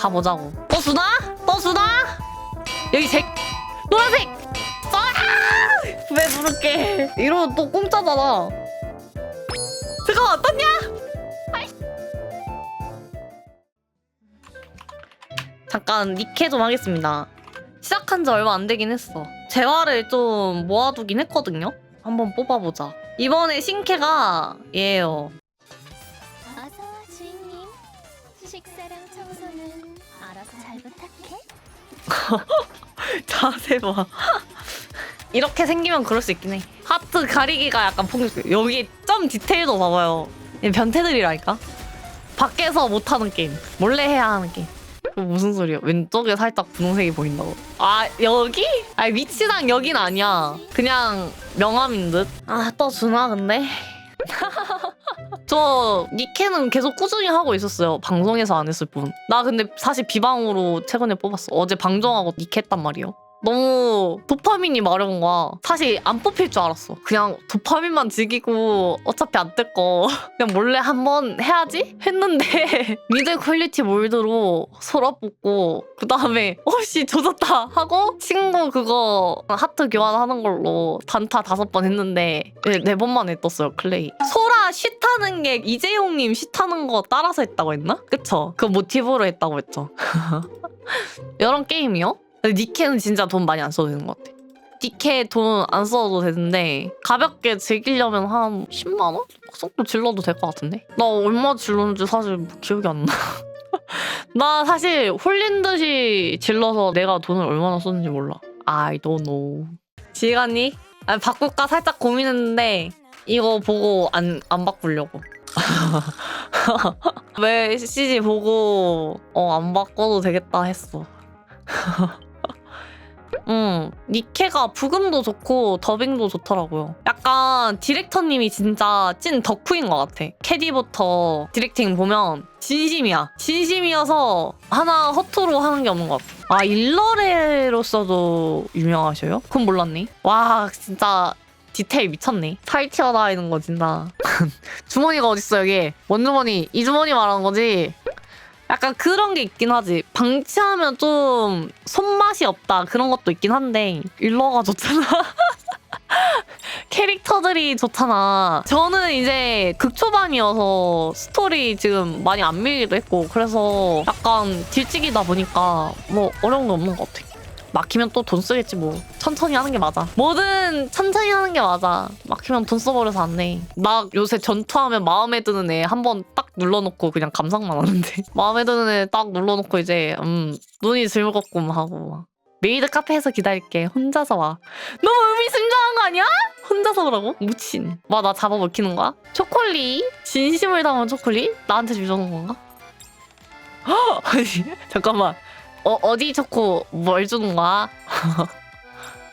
가보자고. 또 주나? 또 주나? 여기 색 노란색. 아! 왜 부를게? 이러면 또 공짜잖아. 잠깐만 떴냐? 잠깐 니케 좀 하겠습니다. 시작한 지 얼마 안 되긴 했어. 재화를 좀 모아두긴 했거든요. 한번 뽑아보자. 이번에 신캐가 얘예요. 어서 와 주인님. 알아서 잘 부탁해. 자세 봐. 이렇게 생기면 그럴 수 있긴 해. 하트 가리기가 약간 폭력. 여기 점 디테일도 봐봐요. 얘 변태들이라니까. 밖에서 못하는 게임. 몰래 해야 하는 게임. 그거 무슨 소리야? 왼쪽에 살짝 분홍색이 보인다고. 아 여기? 아 위치상 여긴 아니야. 그냥 명함인 듯. 아또 주나 근데? 저 니케는 계속 꾸준히 하고 있었어요. 방송에서 안 했을 뿐. 나 근데 사실 비방으로 최근에 뽑았어. 어제 방종하고 니케 했단 말이에요. 너무 도파민이 마려운 거야. 사실 안 뽑힐 줄 알았어. 그냥 도파민만 즐기고 어차피 안 뜰 거. 그냥 몰래 한번 해야지? 했는데 미드 퀄리티 몰드로 소라 뽑고 그 다음에 어씨 조졌다 하고 친구 그거 하트 교환하는 걸로 단타 다섯 번 했는데 네, 네 번만에 떴어요 클레이. 소라 쉿하는 게 이재용님 쉿하는 거 따라서 했다고 했나? 그쵸? 그 모티브로 했다고 했죠. 이런 게임이요? 근데 니케는 진짜 돈 많이 안 써도 되는 것 같아. 니케 돈 안 써도 되는데 가볍게 즐기려면 한 10만 원? 그 정도 질러도 될 것 같은데? 나 얼마 질렀는지 사실 뭐 기억이 안 나. 나 사실 홀린 듯이 질러서 내가 돈을 얼마나 썼는지 몰라. I don't know. 지간이? 아, 바꿀까 살짝 고민했는데 이거 보고 안, 안 바꾸려고. 왜 CG 보고 어, 안 바꿔도 되겠다 했어. 음, 니케가 부금도 좋고 더빙도 좋더라고요. 약간 디렉터님이 진짜 찐 덕후인 것 같아. 캐디부터 디렉팅 보면 진심이야. 진심이어서 하나 허투루 하는 게 없는 것 같아. 아, 일러레로서도 유명하셔요? 그건 몰랐네. 와, 진짜 디테일 미쳤네. 살 튀어나오는 거 진짜. 주머니가 어딨어, 여기? 원 주머니, 이 주머니 말하는 거지? 약간 그런 게 있긴 하지. 방치하면 좀 손맛이 없다 그런 것도 있긴 한데 일러가 좋잖아. 캐릭터들이 좋잖아. 저는 이제 극초반이어서 스토리 지금 많이 안 밀기도 했고 그래서 약간 딜찍이다 보니까 뭐 어려운 게 없는 것 같아. 막히면 또 돈 쓰겠지 뭐. 천천히 하는 게 맞아. 뭐든 천천히 하는 게 맞아. 막히면 돈 써버려서 안 내. 나 요새 전투하면 마음에 드는 애 한 번 딱 눌러놓고 그냥 감상만 하는데. 마음에 드는 애 딱 눌러놓고 이제 음 눈이 즐겁고 하고 막. 메이드 카페에서 기다릴게. 혼자서 와. 너무 의미심장한 거 아니야? 혼자서 오라고? 무친. 와, 나 잡아 먹히는 거야? 초콜릿? 진심을 담은 초콜릿? 나한테 주려는 건가? 아니, 잠깐만. 어, 어디 초코 뭘 주는 거야?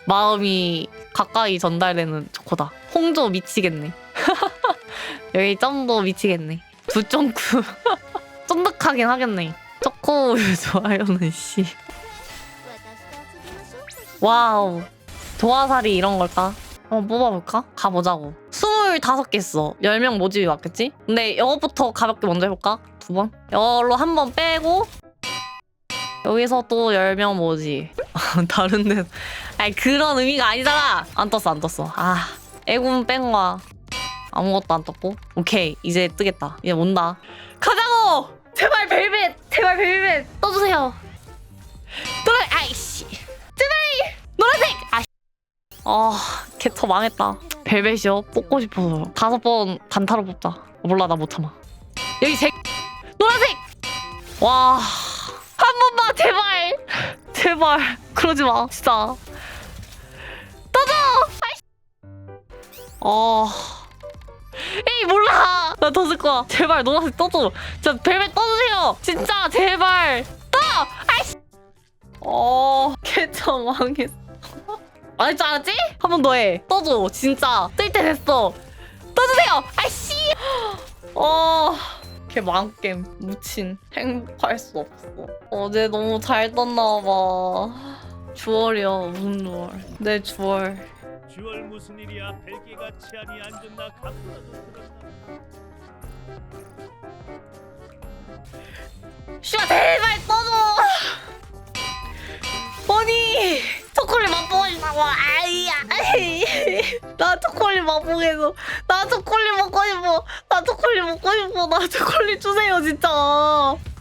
마음이 가까이 전달되는 초코다. 홍조 미치겠네. 여기 점도 미치겠네. 두쫑쿠. 쫀득하긴 하겠네. 초코 우유 좋아요는 씨. 와우. 도화살이 이런 걸까? 한번 뽑아볼까? 가보자고. 25개 써. 10명 모집이 왔겠지? 근데 이것부터 가볍게 먼저 해볼까? 두 번? 이걸로 한 번 빼고 여기서 또 10명 모집. 다른 데 아니 그런 의미가 아니잖아. 안 떴어 안 떴어. 아 애군 뺀 거야. 아무것도 안 떴고. 오케이 이제 뜨겠다. 이제 온다. 가자고! 제발 벨벳! 제발 벨벳! 떠주세요. 노래 아이씨. 제발 노란색! 아씨. 아, 개터 망했다. 벨벳이요? 뽑고 싶어서. 다섯 번 단타로 뽑자. 몰라, 나 못 참아. 여기 색! 노란색! 와. 제발! 제발. 그러지 마, 진짜. 아이씨. 어. 에이, 몰라! 나더쓸 거야. 제발, 노란색 떠줘. 진짜 벨벳 떠주세요! 진짜, 제발! 떠! 아이씨! 어, 개처 망했어. 안 했지 않았지? 한 번 더 해. 떠줘. 진짜. 뜰 때 됐어. 떠주세요. 아이씨. 이렇게 망겜 묻힌 행복할 수 없어. 어제 너무 잘 떴나봐. 주얼이야 무슨 주얼 내 주얼 주얼 무슨 일이야? 벨기가 치안이 안 좋나? 가꾸라도 씨발 제발 떠줘! 버니! 먹어 아이야. 나 초콜릿 맛보겠어. 나 초콜릿 먹고 싶어. 나 초콜릿 먹고 싶어. 나 초콜릿 주세요 진짜.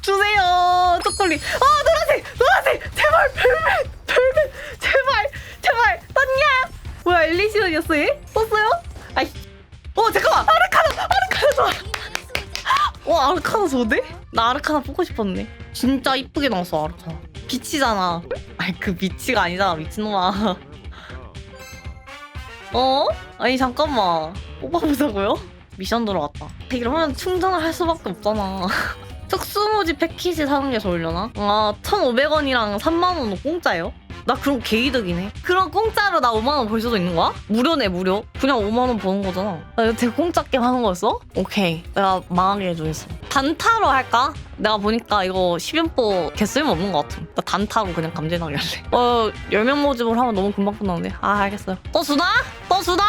주세요 초콜릿. 아 노란색 노란색. 제발 별빛 별빛 제발 제발. 떴냐? 뭐야 엘리시언이었어 얘? 떴어요? 아이. 어 잠깐만. 아르카나 아르카나 좋아. 와 아르카나 좋은데? 나 아르카나 뽑고 싶었네. 진짜 이쁘게 나왔어 아르카나. 빛이잖아 아니 그 빛이가 아니잖아 미친놈아 어? 아니 잠깐만 뽑아보자고요? 미션 들어갔다 이러면 충전을 할 수밖에 없잖아 특수모지 패키지 사는 게 좋으려나? 아 1,500원이랑 3만원은 공짜예요? 나 그럼 개이득이네. 그럼 공짜로 나 5만 원 벌 수도 있는 거야? 무료네 무료. 그냥 5만 원 버는 거잖아. 나 되게 공짜 게임 하는 거였어? 오케이. 내가 망하게 해주겠어 단타로 할까? 내가 보니까 이거 10연포 개쓸모 없는 것 같음 나 단타로 그냥 감질나게 할래. 어 10명 모집을 하면 너무 금방 끝나는데? 아 알겠어요. 또 주나? 또 주나?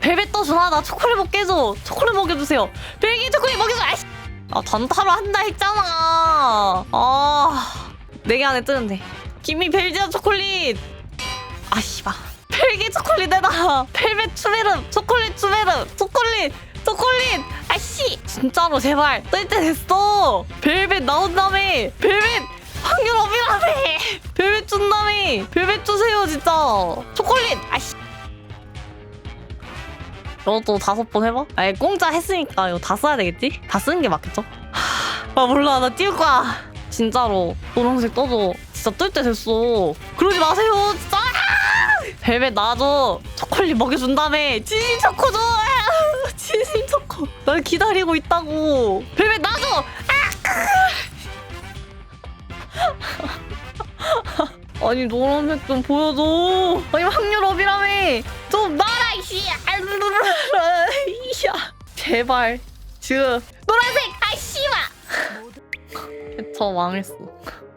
벨벳 또 주나? 나 초콜릿 먹게 해줘. 초콜릿 먹여주세요. 벨기 초콜릿 먹여줘. 아이씨! 아 단타로 한다 했잖아. 아네 개 안에 뜨는데 김미 벨지아 초콜릿. 아 씨발. 벨기 초콜릿 내다 벨벳 추베름 초콜릿 추베름 초콜릿 초콜릿. 아씨. 진짜로 제발. 뜰 때 됐어. 벨벳 나온 다음에 벨벳 확률 업이라며. 벨벳 준 다음에 벨벳 주세요 진짜. 초콜릿. 아씨. 너도 다섯 번 해봐? 아니 공짜 했으니까 이거 다 써야 되겠지? 다 쓰는 게 맞겠죠? 하... 아 몰라. 나 띄울 거야. 진짜로. 노란색 떠도 진짜 뜰 때 됐어. 그러지 마세요 진짜. 벨벳 나도 초콜릿 먹여준 다음에 진심 초코 줘 아, 진심 초코. 날 기다리고 있다고. 벨벳 나도 아! 아니 노란색 좀 보여줘. 아니 확률업이라며. 좀 놔라 이씨. 알르르르르. 이야. 제발. 지금 노란색. 아씨마 저 망했어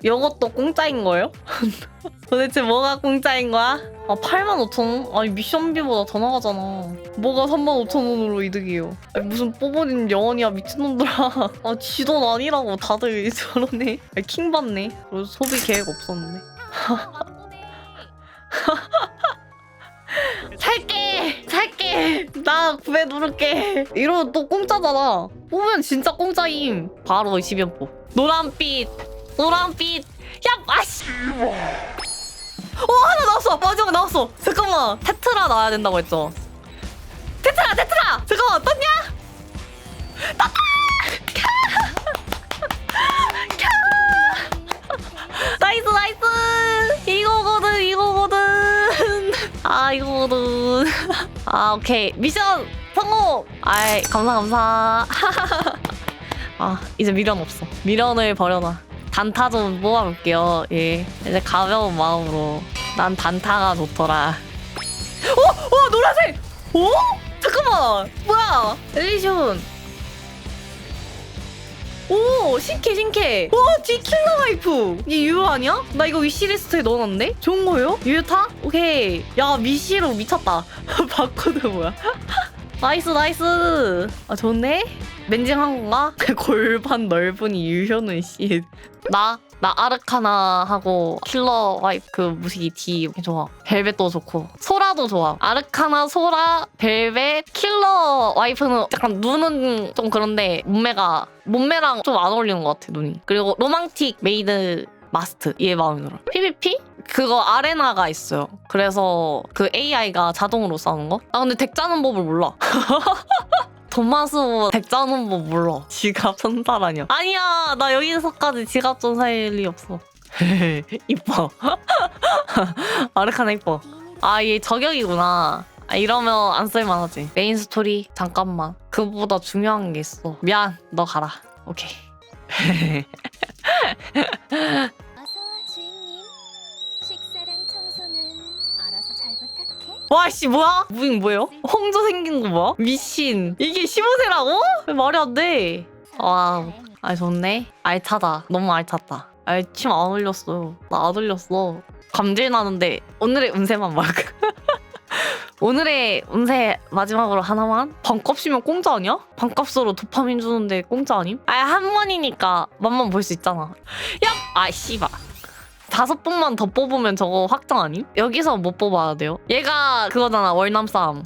이것도 공짜인 거예요? 도대체 뭐가 공짜인 거야? 아 8만 5천 원? 아니 미션비보다 더 나가잖아. 뭐가 3만 5천 원으로 이득이에요? 아니, 무슨 뽑아진 영원이야 미친놈들아. 아 지 돈 아니라고 다들 저러네. 아니, 킹 받네. 그래서 소비 계획 없었는데. 살게! 살게! 나 구매 누를게! 이러면 또 공짜잖아. 뽑으면 진짜 공짜임. 바로 10연포. 노란빛 노란빛. 야 아씨 어 하나 나왔어. 마지막 나왔어. 잠깐만. 테트라 나와야 된다고 했죠? 테트라 테트라! 잠깐만. 떴냐? 떴다! 캬! 나이스 나이스! 이거거든 이거거든. 아 이거거든. 아 오케이. 미션 성공! 아이 감사 감사. 아 이제 미련 없어. 미련을 버려놔 단타 좀 모아볼게요. 예. 이제 가벼운 마음으로. 난 단타가 좋더라. 어? 어 노란색! 어? 잠깐만! 뭐야? 엘리션! 오 신캐 신캐! 오 디킬러 와이프! 이게 유효 아니야? 나 이거 위시리스트에 넣어놨네? 좋은 거예요? 유효타? 오케이. 야 미시로 미쳤다. 바코드 뭐야? 나이스 나이스! 아 좋네 멘징한 건가? 골반 넓은이 유효는 씨. 나? 나 아르카나 하고 킬러 와이프 그 무식이 D 좋아. 벨벳도 좋고 소라도 좋아. 아르카나, 소라, 벨벳, 킬러 와이프는 약간 눈은 좀 그런데 몸매가 몸매랑 좀 안 어울리는 것 같아 눈이. 그리고 로망틱 메이드 마스트 얘 마음에 들어. PVP? 그거 아레나가 있어요. 그래서 그 AI가 자동으로 싸우는 거? 나 근데 덱 짜는 법을 몰라. 돈마스 덱 짜는 법 몰라. 지갑 전달 아니야. 아니야, 나 여기서까지 지갑 전사일 리 없어. 이뻐. 아르카나 이뻐. 아, 얘 저격이구나. 아, 이러면 안 쓸만하지. 메인 스토리 잠깐만. 그보다 중요한 게 있어. 미안, 너 가라. 오케이. 와씨 뭐야? 무빙 뭐예요? 홍조 생긴 거 뭐야? 미신 이게 15세라고? 말이 안 돼. 와우. 아 좋네. 알차다. 너무 알찼다. 아이 침안 흘렸어요. 나안 흘렸어. 감질 나는데 오늘의 운세만 막. 오늘의 운세 마지막으로 하나만? 반값이면 공짜 아니야? 반값으로 도파민 주는데 공짜 아님? 아한 번이니까 맛만 볼 수 있잖아. 야! 아 씨발. 다섯 번만 더 뽑으면 저거 확정 아님? 여기서 못 뽑아야 돼요. 얘가 그거잖아 월남 싸움.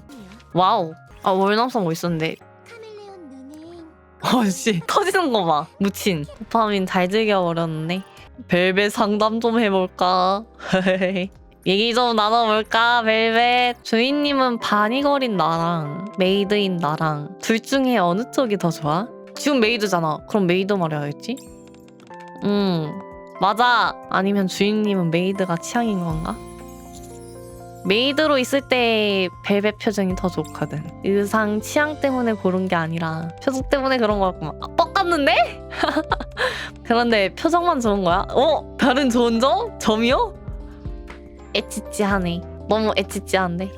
와우. 아 월남성 뭐 있었는데 카멜레온 눈은 어씨 터지는 거 봐. 무친. 도파민 잘 즐겨버렸네. 벨벳 상담 좀 해볼까? 얘기 좀 나눠볼까, 벨벳? 주인님은 바니걸인 나랑 메이드인 나랑 둘 중에 어느 쪽이 더 좋아? 지금 메이드잖아. 그럼 메이드 말해야겠지? 음, 맞아. 아니면 주인님은 메이드가 취향인 건가? 메이드로 있을 때 벨벳 표정이 더 좋거든. 의상 취향 때문에 고른 게 아니라 표정 때문에 그런 거였구만. 아, 뻑 같는데? 그런데 표정만 좋은 거야? 어? 다른 좋은 점? 점이요? 애찌찌하네. 너무 애찌찌한데?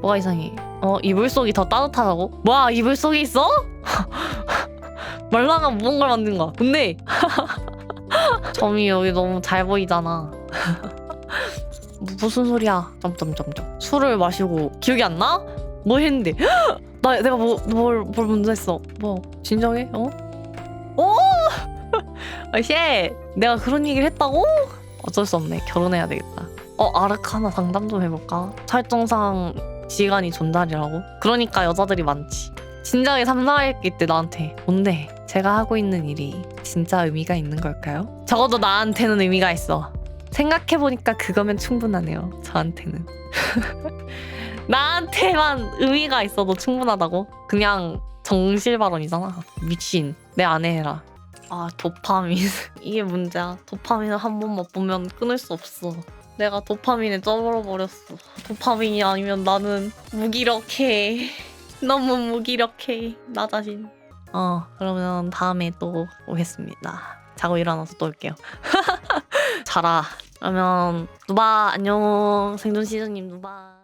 뭐가 이상해? 어? 이불 속이 더 따뜻하다고? 뭐야 이불 속에 있어? 말랑한 무언가를 만든 거야. 근데 점이 여기 너무 잘 보이잖아. 무슨 소리야? 점점점점. 술을 마시고 기억이 안 나? 뭐 했는데? 나 내가 뭐뭘뭘 뭘 먼저 했어? 뭐 진정해? 어? 오! 아, 쉣! 내가 그런 얘기를 했다고? 어쩔 수 없네. 결혼해야 되겠다. 어, 아르카나 상담 좀 해볼까? 설정상 지간이 존잘이라고? 그러니까 여자들이 많지. 진작에 상담했기 때 나한테 뭔데? 제가 하고 있는 일이 진짜 의미가 있는 걸까요? 적어도 나한테는 의미가 있어. 생각해보니까 그거면 충분하네요. 저한테는. 나한테만 의미가 있어도 충분하다고? 그냥 정실 발언이잖아. 미친. 내 아내 해라. 아 도파민 이게 문제야. 도파민을 한 번 맛보면 끊을 수 없어. 내가 도파민에 쪄버려 버렸어. 도파민이 아니면 나는 무기력해. 너무 무기력해. 나 자신. 어 그러면 다음에 또 오겠습니다. 자고 일어나서 또 올게요. 자라. 그러면 누바 안녕 생존 시즌님 누바.